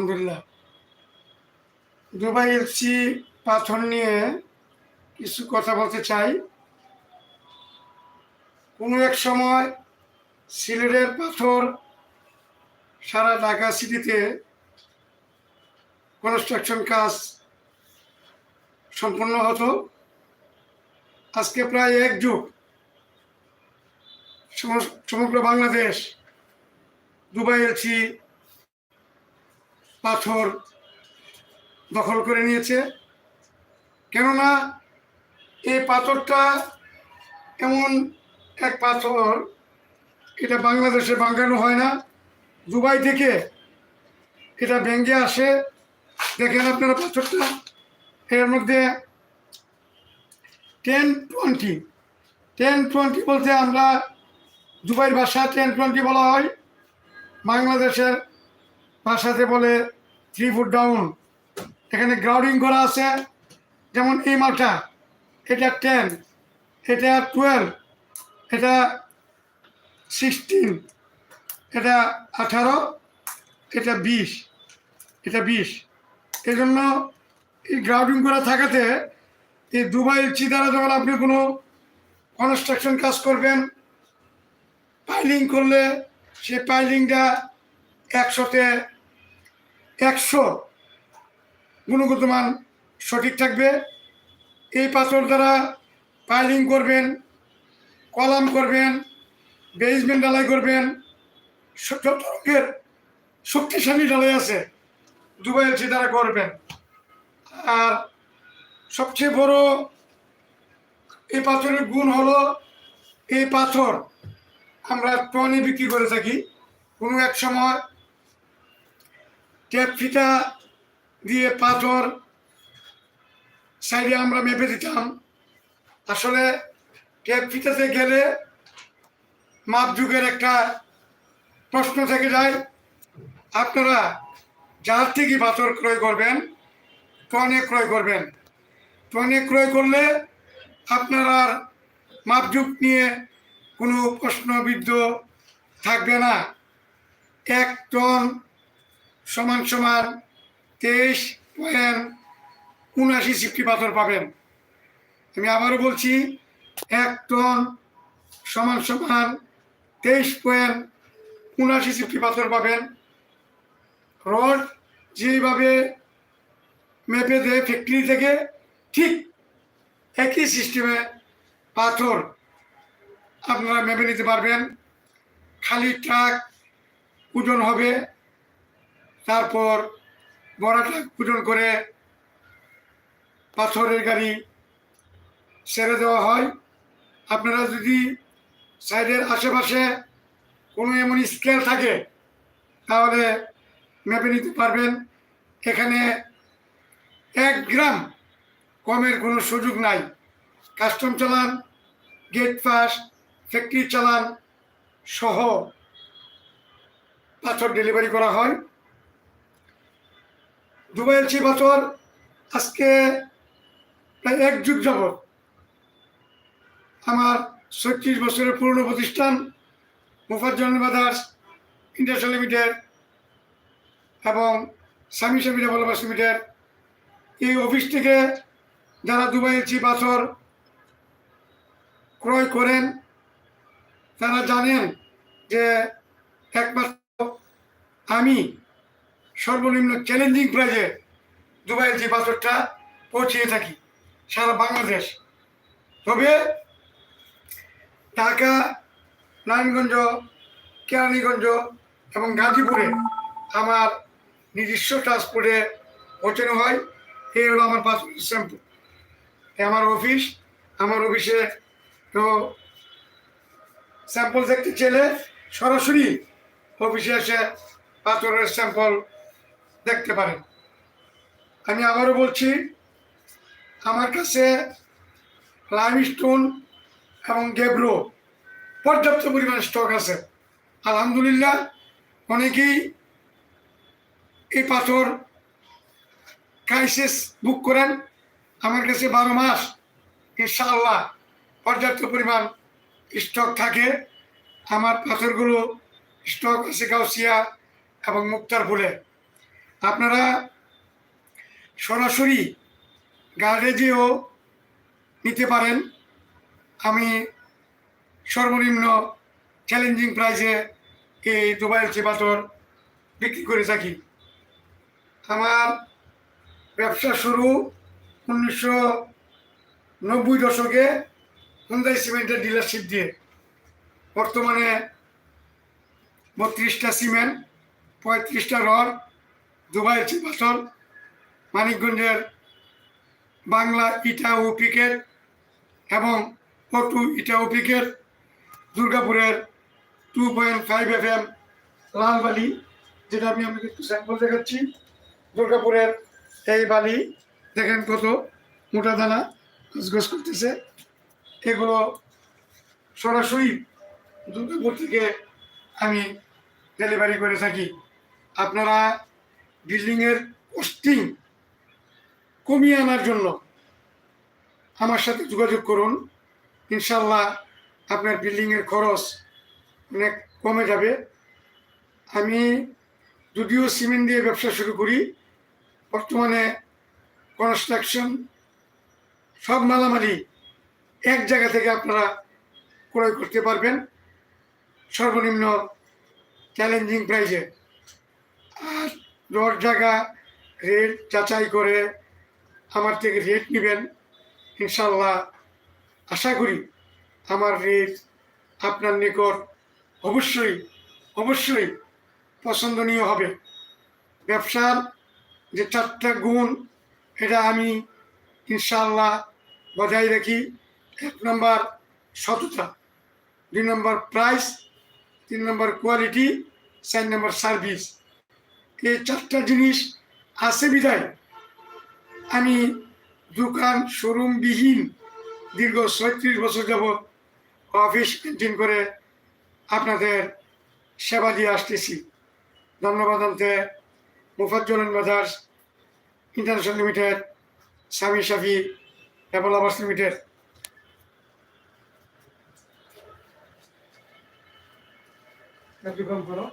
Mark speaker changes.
Speaker 1: আলহামদুলিল্লাহ। Dubai LC পাথর নিয়ে কিছু কথা বলতে চাই। কোনো এক সময় সিলেটের পাথর সারা ঢাকা সিটিতে কনস্ট্রাকশন কাজ সম্পন্ন হতো। আজকে প্রায় এক যুগ সম- সমগ্র বাংলাদেশ দুবাই এলসি পাথর দখল করে নিয়েছে। কেননা এই পাথরটা এমন এক পাথর, এটা বাংলাদেশে বাঙ্গানো হয় না। দুবাই থেকে এটা ভেঙ্গে আসে। দেখেন আপনারা পাথরটা। এর মধ্যে টেন টোয়েন্টি টেন টোয়েন্টি বলতে আমরা দুবাইয়ের ভাষা টেন টোয়েন্টি বলা হয়। বাংলাদেশের ভাষাতে বলে থ্রি ফুট ডাউন এখানে গ্রাউন্ডিং করা আছে। যেমন এই মালটা এটা টেন এটা টুয়েলভ এটা সিক্সটিন এটা আঠারো, এটা বিশ এটা বিশ। এই জন্য এই গ্রাউন্ডিং করা থাকাতে এই দুবাই চিদারা যখন আপনি কোনো কনস্ট্রাকশন কাজ করবেন পাইলিং করলে সে পাইলিংটা একশোতে একশো গুণগত মান সঠিক থাকবে। এই পাথর দ্বারা পাইলিং করবেন, কলাম করবেন বেসমেন্ট ঢালাই করবেন যত রকমের শক্তিশালী ঢালাই আছে, দুবাই এলসি দ্বারা করবেন। আর সবচেয়ে বড় এই পাথরের গুণ হলো, এই পাথর আমরা টনে বিক্রি করে থাকি কোনো এক সময়। টেপ ফিতা দিয়ে পাথর সাইডে আমরা মেপে দিতাম। আসলে টেপ ফিতাতে গেলে মাপ যুগের একটা প্রশ্ন থেকে যায়। আপনারা যার থেকে পাথর ক্রয় করবেন টনে ক্রয় করবেন? টনে ক্রয় করলে আপনার মাপযুগ নিয়ে কোনো প্রশ্নবিদ্ধ থাকবে না। এক টন সমান সমান তেইশ পয়েন্ট উনআশি সিফটি পাথর পাবেন। আমি আবারও বলছি, এক টন সমান সমান তেইশ পয়েন্ট উনআশি সিফটি পাথর পাবেন। রড যেভাবে মেপে দেয় ফ্যাক্টরি থেকে, ঠিক একই সিস্টেমে পাথর আপনারা মেপে নিতে পারবেন। খালি ট্রাক ওজন হবে তারপর বড় ট্রাক ওজন করে পাথরের গাড়ি ছেড়ে দেওয়া হয়। আপনারা যদি সাইডের আশেপাশে কোনো এমন স্কেল থাকে, তাহলে মেপে নিতে পারবেন। এখানে এক গ্রাম কমের কোনো সুযোগ নাই। কাস্টম চালান, গেট পাস, ফ্যাক্টরি চালান সহ পাথর ডেলিভারি করা হয়। এলসি পাথর আজকে প্রায় এক যুগ যাবৎ আমার ছত্রিশ বছরের পুরনো প্রতিষ্ঠান মুফাজ্জন ব্রাদার্স ইন্ডাস্ট্রিয়াল লিমিটেড এবং স্বামী স্বামী ডেভেলপার্স লিমিটেড। এই অফিস থেকে যারা দুবাই এলসি পাথর ক্রয় করেন, তারা জানেন যে একমাত্র আমি সর্বনিম্ন চ্যালেঞ্জিং প্রাইজে দুবাইয়ের যে পাথরটা পৌঁছিয়ে থাকি, সারা বাংলাদেশ। তবে ঢাকা, নারায়ণগঞ্জ, কেরানীগঞ্জ এবং গাজীপুরে আমার নিজস্ব ট্রান্সপোর্টে পৌঁছানো হয়। এই হলো আমার পাসপোর্ট স্যাম্পল আমার অফিস আমার অফিসে তো স্যাম্পল দেখতে চাইলে সরাসরি অফিসে এসে পাথরের স্যাম্পল দেখতে পারেন। আমি আবারও বলছি, আমার কাছে লাইমস্টোন এবং গেব্রো পর্যাপ্ত পরিমাণ স্টক আছে। আলহামদুলিল্লাহ, অনেকেই এই পাথর ক্রাইসিস বুক করেন। আমার কাছে বারো মাস, ইনশাআল্লাহ পর্যাপ্ত পরিমাণ স্টক থাকে। আমার পাথরগুলো স্টক আছে গাউসিয়া এবং মুক্তার ফুলে আপনারা সরাসরি গ্যারেজেও নিতে পারেন। আমি সর্বনিম্ন চ্যালেঞ্জিং প্রাইসে এই দুবাই এলচি পাথর বিক্রি করে থাকি। আমার ব্যবসা শুরু উনিশশো নব্বই দশকে হুন্দাই সিমেন্টের ডিলারশিপ দিয়ে। বর্তমানে বত্রিশটা সিমেন্ট, পঁয়ত্রিশটা রড দুবাই এলচি মানিকগঞ্জের বাংলা ইটা ও পিকের এবং পটু ইটা ও পিকের দুর্গাপুরের two point five F M লাল বালি, যেটা আমি আপনাকে একটু স্যাম্পল দেখাচ্ছি। দুর্গাপুরের এই বালি, দেখেন কত মোটা দানা গসগস করতেছে। এগুলো সরাসরি দুর্গাপুর থেকে আমি ডেলিভারি করে থাকি। আপনারা বিল্ডিংয়ের কস্টিং কমিয়ে আনার জন্য আমার সাথে যোগাযোগ করুন। ইনশাল্লাহ আপনার বিল্ডিংয়ের খরচ অনেক কমে যাবে। আমি যদিও সিমেন্ট দিয়ে ব্যবসা শুরু করি, বর্তমানে কনস্ট্রাকশন সব মালামালি এক জায়গা থেকে আপনারা ক্রয় করতে পারবেন। সর্বনিম্ন চ্যালেঞ্জিং প্রাইসে আর দশ জায়গা রেট যাচাই করে আমার থেকে রেট নেবেন, ইনশাল্লাহ। আশা করি আমার রেট আপনার নিকট অবশ্যই অবশ্যই পছন্দনীয় হবে। ব্যবসার যে চারটা গুণ, এটা আমি ইনশাল্লাহ বজায় রাখি। এক নম্বর সততা, দুই নম্বর প্রাইস তিন নম্বর কোয়ালিটি চার নম্বর সার্ভিস এই চারটা জিনিস আছে বিদায় আমি দোকান শোরুমবিহীন দীর্ঘ ছয়ত্রিশ বছর যাবৎ অফিস মেনটেন করে আপনাদের সেবা দিয়ে আসতেছি। ধন্যবাদ আনতে মুফাজ্জল বাজার্স ইন্টারন্যাশনাল লিমিটেড স্বামী শাফি অ্যাপল আবাস লিমিটেড। করো।